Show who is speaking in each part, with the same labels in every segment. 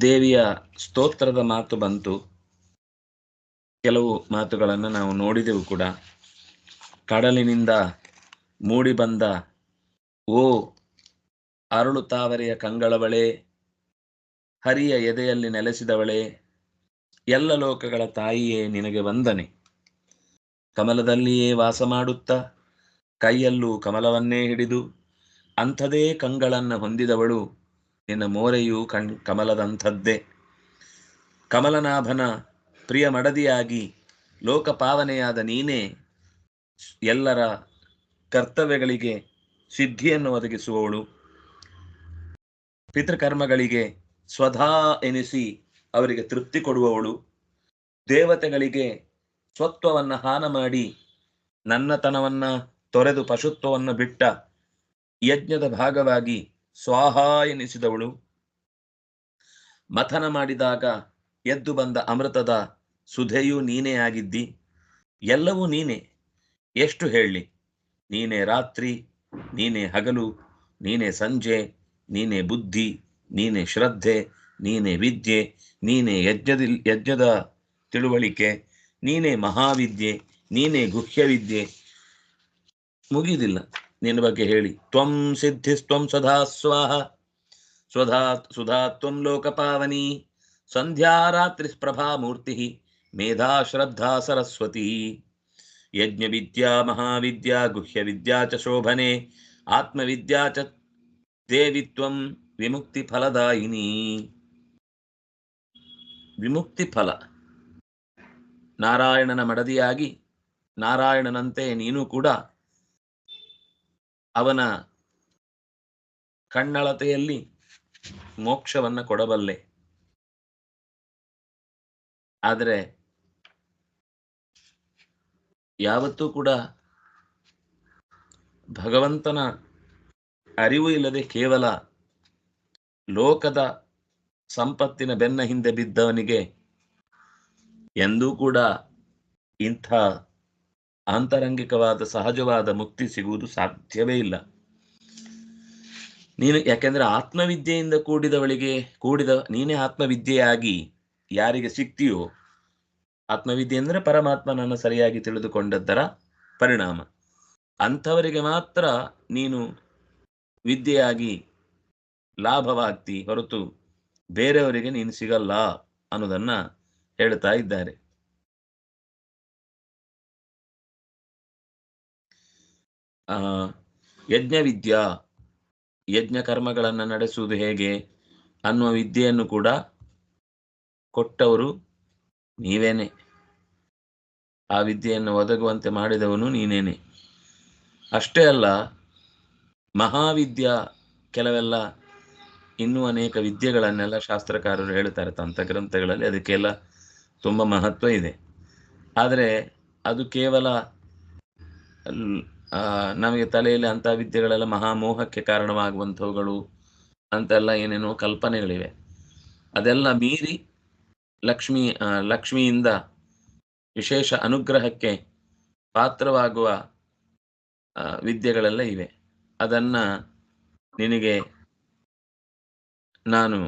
Speaker 1: ದೇವಿಯ ಸ್ತೋತ್ರದ ಮಾತು ಬಂತು. ಕೆಲವು ಮಾತುಗಳನ್ನು ನಾವು ನೋಡಿದೆವು ಕೂಡ. ಕಡಲಿನಿಂದ ಮೂಡಿ ಬಂದ, ಓ ಅರಳು ತಾವರೆಯ ಕಂಗಳವಳೆ, ಹರಿಯ ಎದೆಯಲ್ಲಿ ನೆಲೆಸಿದವಳೆ, ಎಲ್ಲ ಲೋಕಗಳ ತಾಯಿಯೇ ನಿನಗೆ ವಂದನೆ. ಕಮಲದಲ್ಲಿಯೇ ವಾಸ ಮಾಡುತ್ತಾ, ಕೈಯಲ್ಲೂ ಕಮಲವನ್ನೇ ಹಿಡಿದು, ಅಂಥದೇ ಕಂಗಳನ್ನು ಹೊಂದಿದವಳು ನಿನ್ನ ಮೋರೆಯು ಕಣ್ ಕಮಲದಂಥದ್ದೇ. ಕಮಲನಾಭನ ಪ್ರಿಯ ಮಡದಿಯಾಗಿ ಲೋಕಪಾವನೆಯಾದ ನೀನೇ ಎಲ್ಲರ ಕರ್ತವ್ಯಗಳಿಗೆ ಸಿದ್ಧಿಯನ್ನು ಒದಗಿಸುವವಳು. ಪಿತೃಕರ್ಮಗಳಿಗೆ ಸ್ವಧಾ ಎನಿಸಿ ಅವರಿಗೆ ತೃಪ್ತಿ ಕೊಡುವವಳು. ದೇವತೆಗಳಿಗೆ ಸ್ವತ್ವವನ್ನ ಹಾನ ಮಾಡಿ ನನ್ನತನವನ್ನ ತೊರೆದು ಪಶುತ್ವವನ್ನು ಬಿಟ್ಟ ಯಜ್ಞದ ಭಾಗವಾಗಿ ಸ್ವಾಹ ಎನಿಸಿದವಳು. ಮಥನ ಮಾಡಿದಾಗ ಎದ್ದು ಬಂದ ಅಮೃತದ ಸುಧೆಯೂ ನೀನೇ ಆಗಿದ್ದಿ. ಎಲ್ಲವೂ ನೀನೇ. ಎಷ್ಟು ಹೇಳಿ? ನೀನೇ ರಾತ್ರಿ, ನೀನೇ ಹಗಲು, ನೀನೇ ಸಂಜೆ, ನೀನೇ ಬುದ್ಧಿ, ನೀನೇ ಶ್ರದ್ಧೆ, ನೀನೇ ವಿದ್ಯೆ, ನೀನೇ ಯಜ್ಞದ ಯಜ್ಞದ ತಿಳುವಳಿಕೆ, ನೀನೇ ಮಹಾವಿದ್ಯೆ, ನೀನೇ ಗುಹ್ಯವಿದ್ಯೆ. ಮುಗಿದಿಲ್ಲ. ನಿನ್ನ ಬಗ್ಗೆ ಹೇಳಿ. ತ್ವಂ ಸಿದ್ಧಿಸ್ತ್ವಂ ಸದಾ ಸ್ವಾಹ. ಸ್ವಧಾ, ಸುಧಾ ತ್ವಂ ಲೋಕಪಾವನಿ. ಸಂಧ್ಯಾ ರಾತ್ರಿ ಪ್ರಭಾ ಮೂರ್ತಿ. ಮೇಧಾ ಶ್ರದ್ಧಾ ಸರಸ್ವತಿ. ಯಜ್ಞ ವಿದ್ಯಾ ಮಹಾವಿದ್ಯಾ ಗುಹ್ಯ ವಿದ್ಯಾ ಚ ಶೋಭನೆ. ಆತ್ಮವಿದ್ಯಾ ಚ ದೇವಿತ್ವಂ ವಿಮುಕ್ತಿ ಫಲದಾಯಿನಿ. ವಿಮುಕ್ತಿ ಫಲ. ನಾರಾಯಣನ ಮಡದಿಯಾಗಿ ನಾರಾಯಣನಂತೆ ನೀನು ಕೂಡ ಅವನ ಕಣ್ಣಳತೆಯಲ್ಲಿ ಮೋಕ್ಷವನ್ನ ಕೊಡಬಲ್ಲೆ. ಆದರೆ ಯಾವತ್ತೂ ಕೂಡ ಭಗವಂತನ ಅರಿವು ಇಲ್ಲದೆ ಕೇವಲ ಲೋಕದ ಸಂಪತ್ತಿನ ಬೆನ್ನ ಹಿಂದೆ ಬಿದ್ದವನಿಗೆ ಎಂದೂ ಕೂಡ ಇಂಥ ಆಂತರಂಗಿಕವಾದ ಸಹಜವಾದ ಮುಕ್ತಿ ಸಿಗುವುದು ಸಾಧ್ಯವೇ ಇಲ್ಲ. ನೀನು ಯಾಕೆಂದ್ರೆ ಆತ್ಮವಿದ್ಯೆಯಿಂದ ಕೂಡಿದವಳಿಗೆ, ಕೂಡಿದ ನೀನೇ ಆತ್ಮವಿದ್ಯೆಯಾಗಿ ಯಾರಿಗೆ ಸಿಕ್ತಿಯೋ, ಆತ್ಮವಿದ್ಯೆ ಅಂದ್ರೆ ಪರಮಾತ್ಮನನ್ನು ಸರಿಯಾಗಿ ತಿಳಿದುಕೊಂಡದ್ದರ ಪರಿಣಾಮ. ಅಂಥವರಿಗೆ ಮಾತ್ರ ನೀನು ವಿದ್ಯೆಯಾಗಿ ಲಾಭವಾಗ್ತಿ ಹೊರತು ಬೇರೆಯವರಿಗೆ ನೀನು ಸಿಗಲ್ಲ ಅನ್ನೋದನ್ನ ಹೇಳ್ತಾ ಇದ್ದಾರೆ. ಆ ಯಜ್ಞ ವಿದ್ಯಾ ಯಜ್ಞ ಕರ್ಮಗಳನ್ನು ನಡೆಸುವುದು ಹೇಗೆ ಅನ್ನುವ ವಿದ್ಯೆಯನ್ನು ಕೂಡ ಕೊಟ್ಟವರು ನೀವೇನೆ. ಆ ವಿದ್ಯೆಯನ್ನು ಒದಗುವಂತೆ ಮಾಡಿದವನು ನೀನೇನೆ. ಅಷ್ಟೇ ಅಲ್ಲ, ಮಹಾವಿದ್ಯಾ ಕೆಲವೆಲ್ಲ ಇನ್ನೂ ಅನೇಕ ವಿದ್ಯೆಗಳನ್ನೆಲ್ಲ ಶಾಸ್ತ್ರಕಾರರು ಹೇಳ್ತಾರೆ, ತಂತ್ರ ಗ್ರಂಥಗಳಲ್ಲಿ ಅದಕ್ಕೆಲ್ಲ ತುಂಬ ಮಹತ್ವ ಇದೆ. ಆದರೆ ಅದು ಕೇವಲ ನಮಗೆ ತಲೆಯಲ್ಲಿ ಅಂತ ವಿದ್ಯೆಗಳೆಲ್ಲ ಮಹಾಮೋಹಕ್ಕೆ ಕಾರಣವಾಗುವಂಥವುಗಳು ಅಂತೆಲ್ಲ ಏನೇನೋ ಕಲ್ಪನೆಗಳಿವೆ. ಅದೆಲ್ಲ ಮೀರಿ ಲಕ್ಷ್ಮಿ ಲಕ್ಷ್ಮಿಯಿಂದ ವಿಶೇಷ ಅನುಗ್ರಹಕ್ಕೆ ಪಾತ್ರವಾಗುವ ವಿದ್ಯೆಗಳೆಲ್ಲ ಇವೆ. ಅದನ್ನ ನಿನಗೆ ನಾನು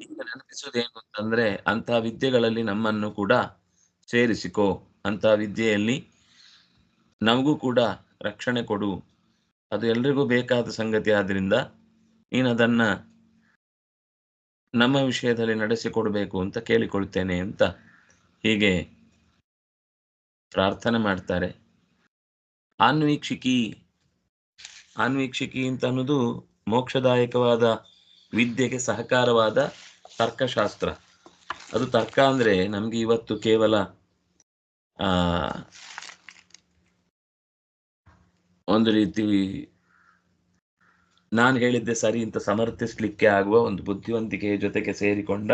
Speaker 1: ಈಗ ನೆನಪಿಸುವುದೇನು ಅಂತಂದ್ರೆ ಅಂತ ವಿದ್ಯೆಗಳಲ್ಲಿ ನಮ್ಮನ್ನು ಕೂಡ ಸೇರಿಸಿಕೋ. ಅಂತ ವಿದ್ಯೆಯಲ್ಲಿ ನಮಗೂ ಕೂಡ ರಕ್ಷಣೆ ಕೊಡು. ಅದು ಎಲ್ರಿಗೂ ಬೇಕಾದ ಸಂಗತಿ ಆದ್ರಿಂದ ನೀನು ಅದನ್ನ ನಮ್ಮ ವಿಷಯದಲ್ಲಿ ನಡೆಸಿಕೊಡ್ಬೇಕು ಅಂತ ಕೇಳಿಕೊಳ್ತೇನೆ ಅಂತ ಹೀಗೆ ಪ್ರಾರ್ಥನೆ ಮಾಡ್ತಾರೆ. ಆನ್ವೀಕ್ಷಿಕಿ ಆನ್ವೀಕ್ಷಿಕಿ ಅಂತ ಅನ್ನೋದು ಮೋಕ್ಷದಾಯಕವಾದ ವಿದ್ಯೆಗೆ ಸಹಕಾರವಾದ ತರ್ಕಶಾಸ್ತ್ರ. ಅದು ತರ್ಕ ಅಂದ್ರೆ ನಮ್ಗೆ ಇವತ್ತು ಕೇವಲ, ಆ ಒಂದು ರೀತಿ ನಾನು ಹೇಳಿದ್ದೆ ಸರಿ ಅಂತ ಸಮರ್ಥಿಸ್ಲಿಕ್ಕೆ ಆಗುವ ಒಂದು ಬುದ್ಧಿವಂತಿಕೆಯ ಜೊತೆಗೆ ಸೇರಿಕೊಂಡ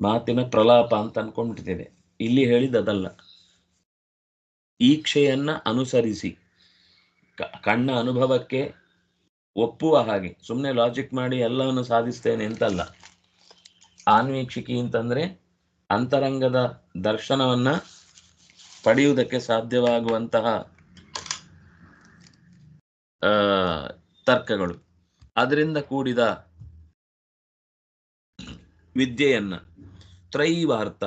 Speaker 1: ಮಾತಿನ ಪ್ರಲಾಪ ಅಂತ ಅನ್ಕೊಂಡಿದ್ದೇನೆ. ಇಲ್ಲಿ ಹೇಳಿದದಲ್ಲ ಈಕ್ಷೆಯನ್ನ ಅನುಸರಿಸಿ ಕಣ್ಣ ಅನುಭವಕ್ಕೆ ಒಪ್ಪುವ ಹಾಗೆ ಸುಮ್ಮನೆ ಲಾಜಿಕ್ ಮಾಡಿ ಎಲ್ಲವನ್ನು ಸಾಧಿಸ್ತೇನೆ ಅಂತಲ್ಲ. ಆನ್ವೀಕ್ಷಿಕಿ ಅಂತಂದ್ರೆ ಅಂತರಂಗದ ದರ್ಶನವನ್ನ ಪಡೆಯುವುದಕ್ಕೆ ಸಾಧ್ಯವಾಗುವಂತಹ ತರ್ಕಗಳು. ಅದರಿಂದ ಕೂಡಿದ ವಿದ್ಯೆಯನ್ನ ತ್ರೈವಾರ್ಥ,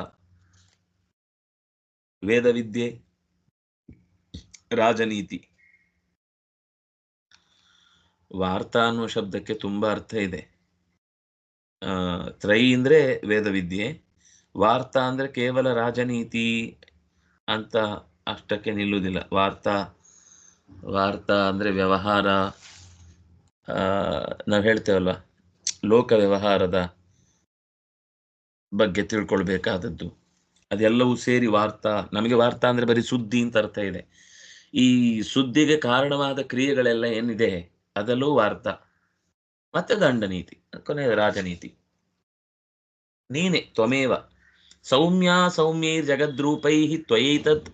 Speaker 1: ವೇದವಿದ್ಯೆ, ರಾಜನೀತಿ. ವಾರ್ತ ಅನ್ನುವ ಶಬ್ದಕ್ಕೆ ತುಂಬಾ ಅರ್ಥ ಇದೆ. ಆ, ತ್ರೈ ಅಂದ್ರೆ ವೇದವಿದ್ಯೆ ವಾರ್ತಾ ಅಂದ್ರೆ ಕೇವಲ ರಾಜನೀತಿ ಅಂತ ಅಷ್ಟಕ್ಕೆ ನಿಲ್ಲುವುದಿಲ್ಲ. ವಾರ್ತಾ ವಾರ್ತಾ ಅಂದ್ರೆ ವ್ಯವಹಾರ ನಾವು ಹೇಳ್ತೇವಲ್ವಾ? ಲೋಕ ವ್ಯವಹಾರದ ಬಗ್ಗೆ ತಿಳ್ಕೊಳ್ಬೇಕಾದದ್ದು. ಅದೆಲ್ಲವೂ ಸೇರಿ ವಾರ್ತಾ, ನಮಗೆ ವಾರ್ತಾ ಅಂದ್ರೆ ಬರೀ ಸುದ್ದಿ ಅಂತ ಅರ್ಥ ಇದೆ. ಈ ಸುದ್ದಿಗೆ ಕಾರಣವಾದ ಕ್ರಿಯೆಗಳೆಲ್ಲ ಏನಿದೆ? ಅದಲ್ಲೂ ವಾರ್ತಾ. ಮತ್ತೆ ದಂಡನೀತಿ ಕೊನೆಯ ರಾಜನೀತಿ. ನೀನೆ, ತ್ವಮೇವ. ಸೌಮ್ಯ ಸೌಮ್ಯೈರ್ ಜಗದ್ರೂಪೈ ತ್ವಯೈತತ್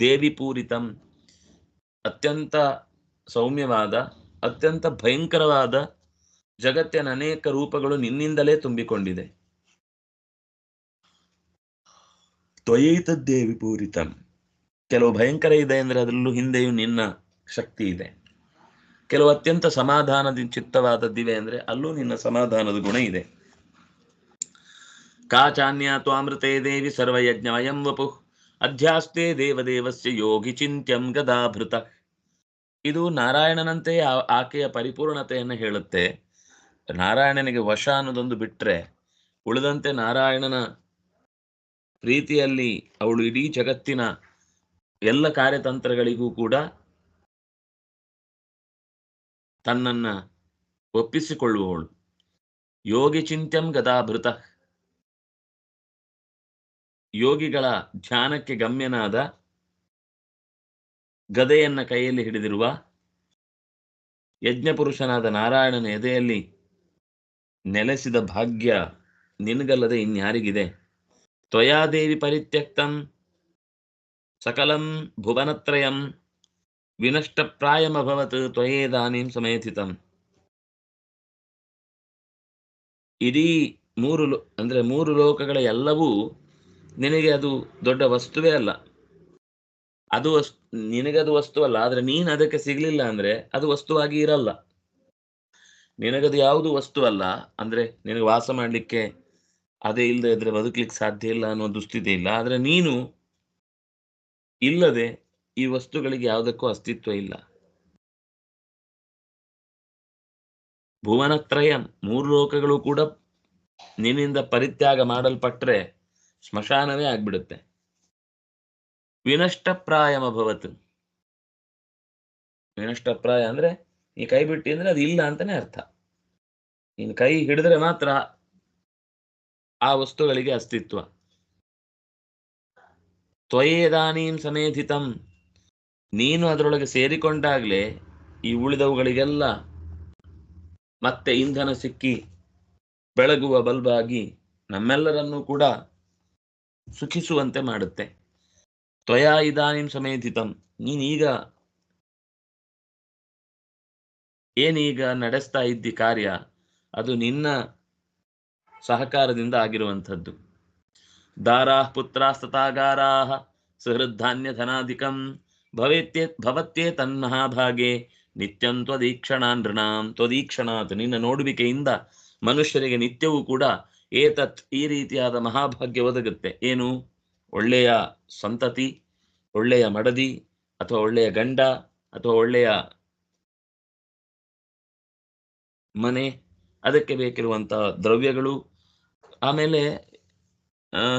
Speaker 1: ದೇವಿ ಪೂರಿತಂ ಅತ್ಯಂತ ಸೌಮ್ಯವಾದ, ಅತ್ಯಂತ ಭಯಂಕರವಾದ ಜಗತ್ತಿನ ಅನೇಕ ರೂಪಗಳು ನಿನ್ನಿಂದಲೇ ತುಂಬಿಕೊಂಡಿದೆ. ತ್ವಯೈತದ್ ದೇವಿ ಪೂರಿತಂ. ಕೆಲವು ಭಯಂಕರ ಇದೆ ಅಂದ್ರೆ ಅದರಲ್ಲೂ ಹಿಂದೆಯೂ ನಿನ್ನ ಶಕ್ತಿ ಇದೆ. ಕೆಲವು ಅತ್ಯಂತ ಸಮಾಧಾನದ ಚಿತ್ತವಾದದ್ದಿವೆ ಅಂದ್ರೆ ಅಲ್ಲೂ ನಿನ್ನ ಸಮಾಧಾನದ ಗುಣ ಇದೆ. ಕಾಚಾನ್ಯ ತ್ವಾಮೃತೇ ದೇವಿ ಸರ್ವಯಜ್ಞಮಯಂ ವಪು. ಅಧ್ಯಾಸ್ತೆ ದೇವದೇವಸ್ಯ ಯೋಗಿ ಚಿಂತ್ಯಂ ಗದಾಭೃತ. ಇದು ನಾರಾಯಣನಂತೆ ಆಕೆಯ ಪರಿಪೂರ್ಣತೆಯನ್ನು ಹೇಳುತ್ತೆ. ನಾರಾಯಣನಿಗೆ ವಶ ಅನ್ನೋದೊಂದು ಬಿಟ್ರೆ ಉಳಿದಂತೆ ನಾರಾಯಣನ ಪ್ರೀತಿಯಲ್ಲಿ ಅವಳು ಇಡೀ ಜಗತ್ತಿನ ಎಲ್ಲ ಕಾರ್ಯತಂತ್ರಗಳಿಗೂ ಕೂಡ ತನ್ನನ್ನ ಒಪ್ಪಿಸಿಕೊಳ್ಳುವವಳು. ಯೋಗಿ ಚಿಂತ್ಯಂ ಗದಾಭೃತ ಯೋಗಿಗಳ ಧ್ಯಾನಕ್ಕೆ ಗಮ್ಯನಾದ ಗದೆಯನ್ನ ಕೈಯಲ್ಲಿ ಹಿಡಿದಿರುವ ಯಜ್ಞಪುರುಷನಾದ ನಾರಾಯಣನ ಎದೆಯಲ್ಲಿ ನೆಲೆಸಿದ ಭಾಗ್ಯ ನಿನಗಲ್ಲದೆ ಇನ್ಯಾರಿಗಿದೆ? ತ್ವಯಾದೇವಿ ಪರಿತ್ಯಕ್ತಂ, ಸಕಲಂ ಭುವನತ್ರಯಂ, ವಿನಷ್ಟಪ್ರಾಯಮಭವತ್ ತ್ವಯೇದಾನೀಂ ಸಮಯಥಿತಂ. ಇಡೀ ಮೂರು ಲೋ, ಅಂದ್ರೆ ಮೂರು ಲೋಕಗಳ ಎಲ್ಲವೂ ನಿನಗೆ ಅದು ದೊಡ್ಡ ವಸ್ತುವೇ ಅಲ್ಲ. ಅದು ನಿನಗದು ವಸ್ತು ಅಲ್ಲ, ಆದ್ರೆ ನೀನ್ ಅದಕ್ಕೆ ಸಿಗ್ಲಿಲ್ಲ ಅಂದ್ರೆ ಅದು ವಸ್ತುವಾಗಿ ಇರಲ್ಲ. ನಿನಗದು ಯಾವುದು ವಸ್ತು ಅಲ್ಲ, ಅಂದ್ರೆ ನಿನಗೆ ವಾಸ ಮಾಡ್ಲಿಕ್ಕೆ ಅದೇ ಇಲ್ಲದೆ ಇದ್ರೆ ಬದುಕ್ಲಿಕ್ಕೆ ಸಾಧ್ಯ ಇಲ್ಲ ಅನ್ನೋ ದುಸ್ಥಿತಿ ಇಲ್ಲ, ಆದ್ರೆ ನೀನು ಇಲ್ಲದೆ ಈ ವಸ್ತುಗಳಿಗೆ ಯಾವುದಕ್ಕೂ ಅಸ್ತಿತ್ವ ಇಲ್ಲ. ಭುವನತ್ರಯ, ಮೂರು ಲೋಕಗಳು ಕೂಡ ನಿನ್ನಿಂದ ಪರಿತ್ಯಾಗ ಮಾಡಲ್ಪಟ್ರೆ ಸ್ಮಶಾನವೇ ಆಗ್ಬಿಡುತ್ತೆ. ವಿನಷ್ಟಪ್ರಾಯಮಭವತ್ ವಿನಷ್ಟಪ್ರಾಯ ಅಂದ್ರೆ ಈ ಕೈ ಬಿಟ್ಟಿ ಅಂದ್ರೆ ಅದು ಇಲ್ಲ ಅಂತಾನೆ ಅರ್ಥ. ನೀನು ಕೈ ಹಿಡಿದ್ರೆ ಮಾತ್ರ ಆ ವಸ್ತುಗಳಿಗೆ ಅಸ್ತಿತ್ವ. ತ್ವಯೇದಾನೀಂ ಸಮೇಧಿತಂ. ನೀನು ಅದರೊಳಗೆ ಸೇರಿಕೊಂಡಾಗ್ಲೇ ಈ ಉಳಿದವುಗಳಿಗೆಲ್ಲ ಮತ್ತೆ ಇಂಧನ ಸಿಕ್ಕಿ ಬೆಳಗುವ ಬಲ್ಬಾಗಿ ನಮ್ಮೆಲ್ಲರನ್ನೂ ಕೂಡ ಸುಖಿಸುವಂತೆ ಮಾಡುತ್ತೆ. ತ್ವಯಾ ಇದಾನಿಂ ಸಮೇಧಿತಂ ನೀನೀಗ ಏನೀಗ ನಡೆಸ್ತಾ ಇದ್ದಿ ಕಾರ್ಯ, ಅದು ನಿನ್ನ ಸಹಕಾರದಿಂದ ಆಗಿರುವಂಥದ್ದು. ದಾರಾ ಪುತ್ರಾಸ್ತತಾಗಾರಾ ಸಹೃದ್ಧಾನ್ಯ ಧನಾಧಿಕಂ ಭವೇತ್ಯೇ, ಭವತ್ಯೇ ತನ್ಮಹಾಭಾಗೆ ನಿತ್ಯಂ ತ್ವದೀಕ್ಷಣ ನೃಣಾಂ ತ್ವದೀಕ್ಷಣಾತ್ ನಿನ್ನ ನೋಡುವಿಕೆಯಿಂದ ಮನುಷ್ಯರಿಗೆ ನಿತ್ಯವೂ ಕೂಡ ಏತತ್ ಈ ರೀತಿಯಾದ ಮಹಾಭಾಗ್ಯ ಒದಗುತ್ತೆ. ಏನು? ಒಳ್ಳೆಯ ಸಂತತಿ, ಒಳ್ಳೆಯ ಮಡದಿ ಅಥವಾ ಒಳ್ಳೆಯ ಗಂಡ ಅಥವಾ ಒಳ್ಳೆಯ ಮನೆ, ಅದಕ್ಕೆ ಬೇಕಿರುವಂತಹ ದ್ರವ್ಯಗಳು. ಆಮೇಲೆ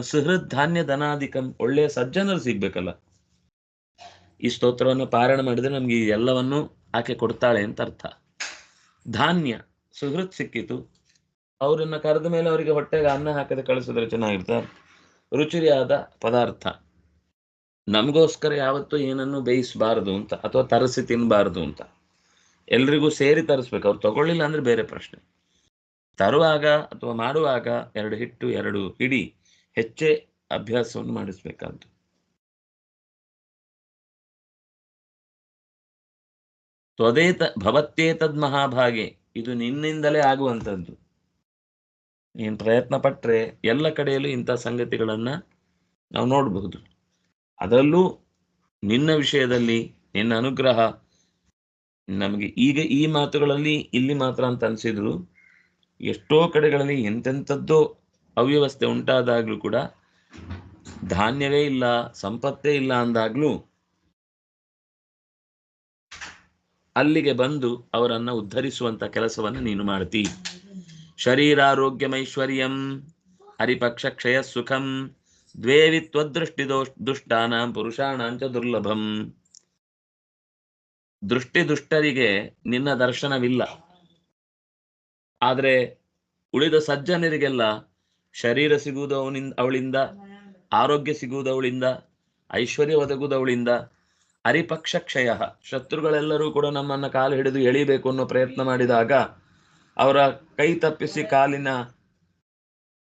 Speaker 1: ಸುಹೃದ್ ಧಾನ್ಯ ಧನಾಧಿಕಂ, ಒಳ್ಳೆಯ ಸಜ್ಜನರು ಸಿಗ್ಬೇಕಲ್ಲ. ಈ ಸ್ತೋತ್ರವನ್ನು ಪಾರಾಯಣ ಮಾಡಿದ್ರೆ ನಮ್ಗೆ ಈ ಎಲ್ಲವನ್ನು ಆಕೆ ಕೊಡ್ತಾಳೆ ಅಂತ ಅರ್ಥ. ಧಾನ್ಯ, ಸುಹೃತ್ ಸಿಕ್ಕಿತು. ಅವರನ್ನ ಕರೆದ ಮೇಲೆ ಅವರಿಗೆ ಹೊಟ್ಟೆಗೆ ಅನ್ನ ಹಾಕದೆ ಕಳಿಸಿದ್ರೆ ಚೆನ್ನಾಗಿರ್ತಾರೆ ರುಚಿಯಾದ ಪದಾರ್ಥ. ನಮಗೋಸ್ಕರ ಯಾವತ್ತೂ ಏನನ್ನು ಬೇಯಿಸಬಾರದು ಅಂತ ಅಥವಾ ತರಿಸಿ ತಿನ್ನಬಾರದು ಅಂತ. ಎಲ್ರಿಗೂ ಸೇರಿ ತರಿಸ್ಬೇಕು. ಅವ್ರು ತಗೊಳ್ಳಿಲ್ಲ ಅಂದ್ರೆ ಬೇರೆ ಪ್ರಶ್ನೆ. ತರುವಾಗ ಅಥವಾ ಮಾಡುವಾಗ ಎರಡು ಹಿಟ್ಟು, ಎರಡು ಹಿಡಿ ಹೆಚ್ಚೆ ಅಭ್ಯಾಸವನ್ನು ಮಾಡಿಸ್ಬೇಕಾದ್ದು. ತ್ವದೇತ, ಭವತ್ತೇತದ್ ಮಹಾಭಾಗೆ. ಇದು ನಿನ್ನಿಂದಲೇ ಆಗುವಂಥದ್ದು. ನೀನು ಪ್ರಯತ್ನ ಪಟ್ಟರೆ ಎಲ್ಲ ಕಡೆಯಲ್ಲೂ ಇಂಥ ಸಂಗತಿಗಳನ್ನು ನಾವು ನೋಡಬಹುದು. ಅದರಲ್ಲೂ ನಿನ್ನ ವಿಷಯದಲ್ಲಿ, ನಿನ್ನ ಅನುಗ್ರಹ ನಮಗೆ ಈಗ ಈ ಮಾತುಗಳಲ್ಲಿ ಇಲ್ಲಿ ಮಾತ್ರ ಅಂತ ಅನಿಸಿದ್ರು. ಎಷ್ಟೋ ಕಡೆಗಳಲ್ಲಿ ಎಂತೆಂಥದ್ದೋ ಅವ್ಯವಸ್ಥೆ ಉಂಟಾದಾಗಲೂ ಕೂಡ ಧಾನ್ಯವೇ ಇಲ್ಲ, ಸಂಪತ್ತೇ ಇಲ್ಲ ಅಂದಾಗ್ಲೂ ಅಲ್ಲಿಗೆ ಬಂದು ಅವರನ್ನು ಉದ್ಧರಿಸುವಂತ ಕೆಲಸವನ್ನು ನೀನು ಮಾಡ್ತಿ. ಶರೀರಾರೋಗ್ಯಮೈಶ್ವರ್ಯಂ ಹರಿಪಕ್ಷ ಕ್ಷಯ ಸುಖಂ ದ್ವೇವಿ ತ್ವದೃಷ್ಟಿ ದೋಷ್ ದುಷ್ಟಾನಾಂ ಪುರುಷಾಣಾಂಚ ದುರ್ಲಭಂ ದೃಷ್ಟಿ ದುಷ್ಟರಿಗೆ ನಿನ್ನ ದರ್ಶನವಿಲ್ಲ. ಆದ್ರೆ ಉಳಿದ ಸಜ್ಜನರಿಗೆಲ್ಲ ಶರೀರ ಸಿಗುವುದು ಅವನಿಂದ ಅವಳಿಂದ, ಆರೋಗ್ಯ ಸಿಗುವುದು ಅವಳಿಂದ ಐಶ್ವರ್ಯ ಒದಗುವುದು ಅವಳಿಂದ ಹರಿಪಕ್ಷ ಕ್ಷಯ ಶತ್ರುಗಳೆಲ್ಲರೂ ಕೂಡ ನಮ್ಮನ್ನ ಕಾಲು ಹಿಡಿದು ಎಳಿಬೇಕು ಅನ್ನೋ ಪ್ರಯತ್ನ ಮಾಡಿದಾಗ ಅವರ ಕೈ ತಪ್ಪಿಸಿ ಕಾಲಿನ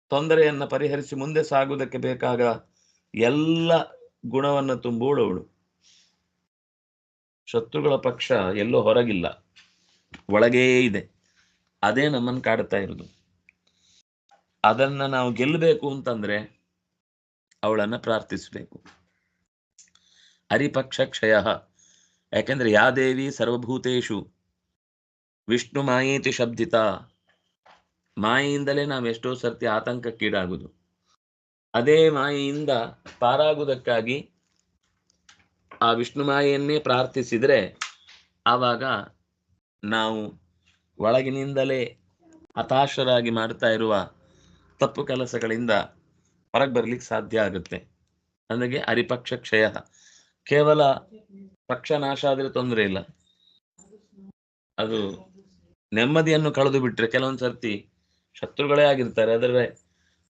Speaker 1: ತೊಂದರೆಯನ್ನ ಪರಿಹರಿಸಿ ಮುಂದೆ ಸಾಗುವುದಕ್ಕೆ ಬೇಕಾಗ ಎಲ್ಲ ಗುಣವನ್ನು ತುಂಬುವಳವಳು ಶತ್ರುಗಳ ಪಕ್ಷ ಎಲ್ಲೋ ಹೊರಗಿಲ್ಲ, ಒಳಗೇ ಇದೆ. ಅದೇ ನಮ್ಮನ್ನು ಕಾಡುತ್ತಾ ಇರೋದು. ಅದನ್ನ ನಾವು ಗೆಲ್ಲಬೇಕು ಅಂತಂದ್ರೆ ಅವಳನ್ನ ಪ್ರಾರ್ಥಿಸಬೇಕು. ಹರಿಪಕ್ಷ ಕ್ಷಯ. ಯಾಕೆಂದ್ರೆ ಯಾ ದೇವಿ ಸರ್ವಭೂತೇಶು. ವಿಷ್ಣು ಮಾಯೇತಿ ಶಬ್ದಿತ. ಮಾಯೆಯಿಂದಲೇ ನಾವು ಎಷ್ಟೋ ಸರ್ತಿ ಆತಂಕಕ್ಕೀಡಾಗುದು. ಅದೇ ಮಾಯೆಯಿಂದ ಪಾರಾಗುವುದಕ್ಕಾಗಿ ಆ ವಿಷ್ಣು ಮಾಯೆಯನ್ನೇ ಪ್ರಾರ್ಥಿಸಿದ್ರೆ ಆವಾಗ ನಾವು ಒಳಗಿನಿಂದಲೇ ಹತಾಶರಾಗಿ ಮಾಡ್ತಾ ಇರುವ ತಪ್ಪು ಕೆಲಸಗಳಿಂದ ಹೊರಗೆ ಬರ್ಲಿಕ್ಕೆ ಸಾಧ್ಯ ಆಗುತ್ತೆ. ನನಗೆ ಅರಿಪಕ್ಷ ಕ್ಷಯ ಕೇವಲ ಪಕ್ಷ ನಾಶ ಆದ್ರೆ ತೊಂದರೆ ಇಲ್ಲ. ಅದು ನೆಮ್ಮದಿಯನ್ನು ಕಳೆದು ಬಿಟ್ರೆ ಕೆಲವೊಂದು ಸರ್ತಿ ಶತ್ರುಗಳೇ ಆಗಿರ್ತಾರೆ. ಆದರೆ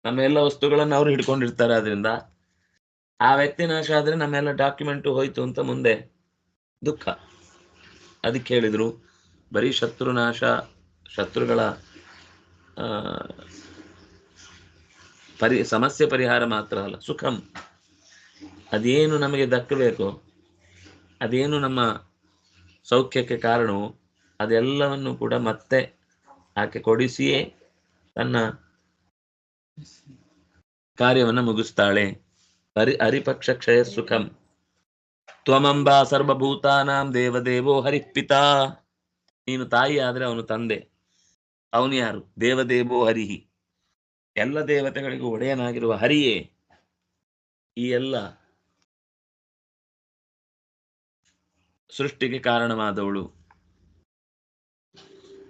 Speaker 1: ನಮ್ಮ ಎಲ್ಲ ವಸ್ತುಗಳನ್ನು ಅವ್ರು ಹಿಡ್ಕೊಂಡಿರ್ತಾರೆ. ಅದರಿಂದ ಆ ವ್ಯಕ್ತಿ ನಾಶ ಆದ್ರೆ ನಮ್ಮೆಲ್ಲ ಡಾಕ್ಯುಮೆಂಟ್ ಹೋಯ್ತು ಅಂತ ಮುಂದೆ ದುಃಖ. ಅದಕ್ಕೆ ಹೇಳಿದ್ರು, ಬರೀ ಶತ್ರು ನಾಶ, ಶತ್ರುಗಳ ಪರಿ, ಸಮಸ್ಯೆ ಪರಿಹಾರ ಮಾತ್ರ ಅಲ್ಲ, ಸುಖಂ. ಅದೇನು ನಮಗೆ ದಕ್ಕಬೇಕು, ಅದೇನು ನಮ್ಮ ಸೌಖ್ಯಕ್ಕೆ ಕಾರಣವೋ ಅದೆಲ್ಲವನ್ನು ಕೂಡ ಮತ್ತೆ ಆಕೆ ಕೊಡಿಸಿಯೇ ತನ್ನ ಕಾರ್ಯವನ್ನು ಮುಗಿಸ್ತಾಳೆ. ಹರಿ, ಹರಿಪಕ್ಷ ಕ್ಷಯ ಸುಖಂ. ತ್ವಮಂಬಾ ಸರ್ವಭೂತಾನಾಂ ದೇವದೇವೋ ಹರಿಪಿತಾ. ನೀನು ತಾಯಿ ಆದ್ರೆ ಅವನು ತಂದೆ. ಅವನು ಯಾರು? ದೇವದೇವೋ ಹರಿಹಿ. ಎಲ್ಲ ದೇವತೆಗಳಿಗೂ ಒಡೆಯನಾಗಿರುವ ಹರಿಯೇ ಈ ಎಲ್ಲ ಸೃಷ್ಟಿಗೆ ಕಾರಣವಾದವಳು.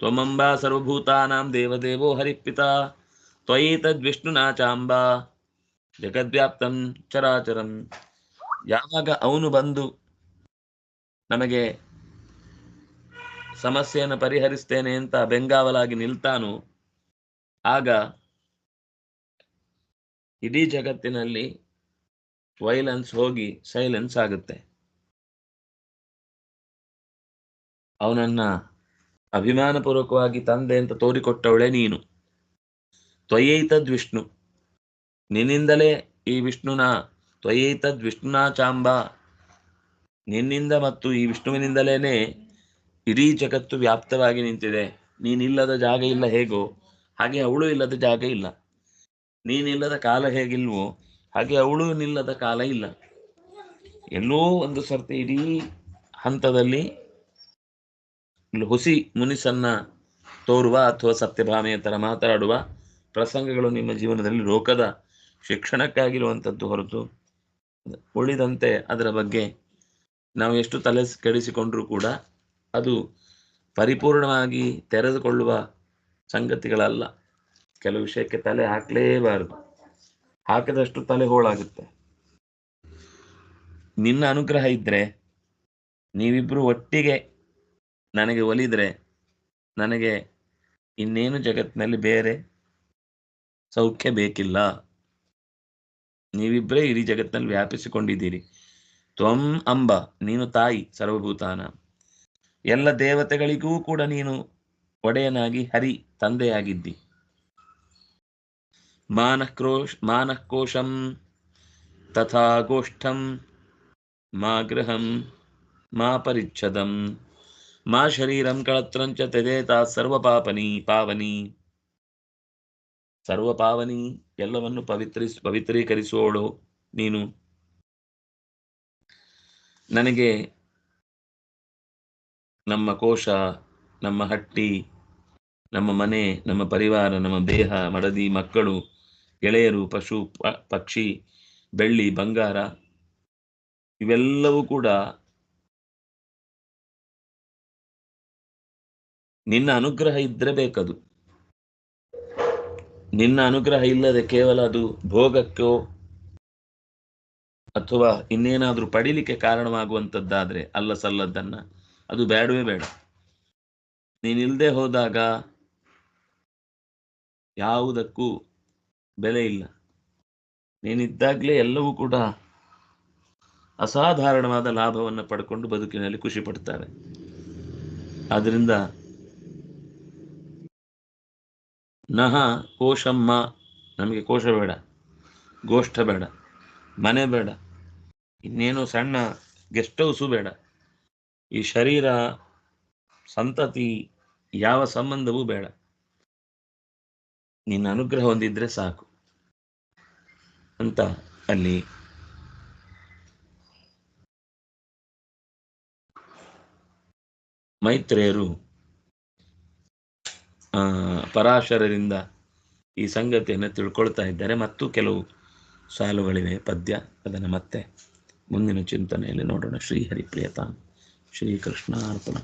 Speaker 1: ತ್ವಮಂಬ ಸರ್ವಭೂತಾನಾಂ ದೇವದೇವೋ ಹರಿಪಿತಾ ತ್ವಯಿತದ್ವಿಷ್ಣುನಾ ಚಾಂಬ ಜಗದ್ವ್ಯಾಪ್ತಂ ಚರಾಚರಂ ಯಾವಾಗ ಅವನು ಬಂದು ನಮಗೆ ಸಮಸ್ಯೆಯನ್ನು ಪರಿಹರಿಸ್ತೇನೆ ಅಂತ ಬೆಂಗಾವಲಾಗಿ ನಿಲ್ತಾನೋ। ಆಗ ಇಡೀ ಜಗತ್ತಿನಲ್ಲಿ ವೈಲೆನ್ಸ್ ಹೋಗಿ ಸೈಲೆನ್ಸ್ ಆಗುತ್ತೆ। ಅವನನ್ನ ಅಭಿಮಾನಪೂರ್ವಕವಾಗಿ ತಂದೆ ಅಂತ ತೋರಿಕೊಟ್ಟವಳೆ ನೀನು. ತ್ವಯೈತದ್ ವಿಷ್ಣು ನಿನ್ನಿಂದಲೇ ಈ ವಿಷ್ಣುನ ತ್ವಯೈತದ್ ವಿಷ್ಣುನಾ ಚಾಂಬ ನಿನ್ನಿಂದ ಮತ್ತು ಈ ವಿಷ್ಣುವಿನಿಂದಲೇನೆ ಇಡೀ ಜಗತ್ತು ವ್ಯಾಪ್ತವಾಗಿ ನಿಂತಿದೆ. ನೀನಿಲ್ಲದ ಜಾಗ ಇಲ್ಲ ಹೇಗೋ? ಹಾಗೆ ಅವಳು ಇಲ್ಲದ ಜಾಗ ಇಲ್ಲ. ನೀನಿಲ್ಲದ ಕಾಲ ಹೇಗಿಲ್ವೋ? ಹಾಗೆ ಅವಳು ನಿಲ್ಲದ ಕಾಲ ಇಲ್ಲ. ಎಲ್ಲೋ ಒಂದು ಸರ್ತಿ ಇಡೀ ಹಂತದಲ್ಲಿ ಹುಸಿ ಮುನಿಸನ್ನ ತೋರುವ ಅಥವಾ ಸತ್ಯಭಾಮೆಯ ತರ ಮಾತಾಡುವ ಪ್ರಸಂಗಗಳು ನಿಮ್ಮ ಜೀವನದಲ್ಲಿ ಲೋಕದ ಶಿಕ್ಷಣಕ್ಕಾಗಿರುವಂಥದ್ದು ಹೊರತು ಉಳಿದಂತೆ ಅದರ ಬಗ್ಗೆ ನಾವು ಎಷ್ಟು ತಲೆ ಕೆಡಿಸಿಕೊಂಡ್ರೂ ಕೂಡ ಅದು ಪರಿಪೂರ್ಣವಾಗಿ ತೆರೆದುಕೊಳ್ಳುವ ಸಂಗತಿಗಳಲ್ಲ. ಕೆಲವು ವಿಷಯಕ್ಕೆ ತಲೆ ಹಾಕಲೇಬಾರದು. ಹಾಕದಷ್ಟು ತಲೆ ಹೋಳಾಗುತ್ತೆ. ನಿನ್ನ ಅನುಗ್ರಹ ಇದ್ರೆ ನೀವಿಬ್ರು ಒಟ್ಟಿಗೆ ನನಗೆ ಒಲಿದ್ರೆ ನನಗೆ ಇನ್ನೇನು ಜಗತ್ತಿನಲ್ಲಿ ಬೇರೆ ಸೌಖ್ಯ ಬೇಕಿಲ್ಲ. ನೀವಿಬ್ಬರೇ ಇಡೀ ಜಗತ್ತಿನಲ್ಲಿ ವ್ಯಾಪಿಸಿಕೊಂಡಿದ್ದೀರಿ. ತ್ವಂ ಅಂಬ, ನೀನು ತಾಯಿ ಸರ್ವಭೂತಾನ. ಎಲ್ಲ ದೇವತೆಗಳಿಗೂ ಕೂಡ ನೀನು ಒಡೆಯನಾಗಿ ಹರಿ ತಂದೆಯಾಗಿದ್ದಿ. ಮಾನಕ್ರೋಶ್ ಮಾನಕೋಶಂ ತಥಾ ಗೋಷ್ಠಂ ಮಾ ಗೃಹಂ ಮಾ ಪರಿಚ್ಛದಂ ಮಾ ಶರೀರಂ ಕಳತ್ರಂಚ ತೆದೇತಾ ಸರ್ವಪಾಪನಿ ಪಾವನಿ. ಸರ್ವ ಪಾವನಿ, ಎಲ್ಲವನ್ನು ಪವಿತ್ರಿಸ್, ಪವಿತ್ರೀಕರಿಸುವವಳು ನೀನು. ನನಗೆ ನಮ್ಮ ಕೋಶ, ನಮ್ಮ ಹಟ್ಟಿ, ನಮ್ಮ ಮನೆ, ನಮ್ಮ ಪರಿವಾರ, ನಮ್ಮ ದೇಹ, ಮಡದಿ, ಮಕ್ಕಳು, ಗೆಳೆಯರು, ಪಶು ಪಕ್ಷಿ, ಬೆಳ್ಳಿ, ಬಂಗಾರ, ಇವೆಲ್ಲವೂ ಕೂಡ ನಿನ್ನ ಅನುಗ್ರಹ ಇದ್ರೆ ಬೇಕದು. ನಿನ್ನ ಅನುಗ್ರಹ ಇಲ್ಲದೆ ಕೇವಲ ಅದು ಭೋಗಕ್ಕೋ ಅಥವಾ ಇನ್ನೇನಾದ್ರೂ ಪಡಿಲಿಕ್ಕೆ ಕಾರಣವಾಗುವಂಥದ್ದಾದ್ರೆ ಅಲ್ಲ ಸಲ್ಲದ್ದನ್ನ, ಅದು ಬೇಡವೇ ಬೇಡ. ನೀನಿಲ್ದೆ ಹೋದಾಗ ಯಾವುದಕ್ಕೂ ಬೆಲೆ ಇಲ್ಲ. ನೀನಿದ್ದಾಗಲೇ ಎಲ್ಲವೂ ಕೂಡ ಅಸಾಧಾರಣವಾದ ಲಾಭವನ್ನು ಪಡ್ಕೊಂಡು ಬದುಕಿನಲ್ಲಿ ಖುಷಿ ಪಡ್ತಾರೆ. ಆದ್ರಿಂದ ನಹ ಕೋಶಮ್ಮ. ನಮಗೆ ಕೋಶ ಬೇಡ, ಗೋಷ್ಠ ಬೇಡ, ಮನೆ ಬೇಡ, ಇನ್ನೇನು ಸಣ್ಣ ಗೆಸ್ಟ್ ಹೌಸು ಬೇಡ. ಈ ಶರೀರ, ಸಂತತಿ, ಯಾವ ಸಂಬಂಧವೂ ಬೇಡ. ನಿನ್ನ ಅನುಗ್ರಹ ಹೊಂದಿದ್ರೆ ಸಾಕು. ಅಂತ ಅಲ್ಲಿ ಮೈತ್ರೇಯರು ಪರಾಶರರಿಂದ ಈ ಸಂಗತಿಯನ್ನು ತಿಳ್ಕೊಳ್ತಾ ಇದ್ದಾರೆ. ಮತ್ತು ಕೆಲವು ಸಾಲುಗಳಿವೆ, ಪದ್ಯ. ಅದನ್ನು ಮತ್ತೆ ಮುಂದಿನ ಚಿಂತನೆಯಲ್ಲಿ ನೋಡೋಣ. ಶ್ರೀ ಶ್ರೀಕೃಷ್ಣಾರ್ಪಣ.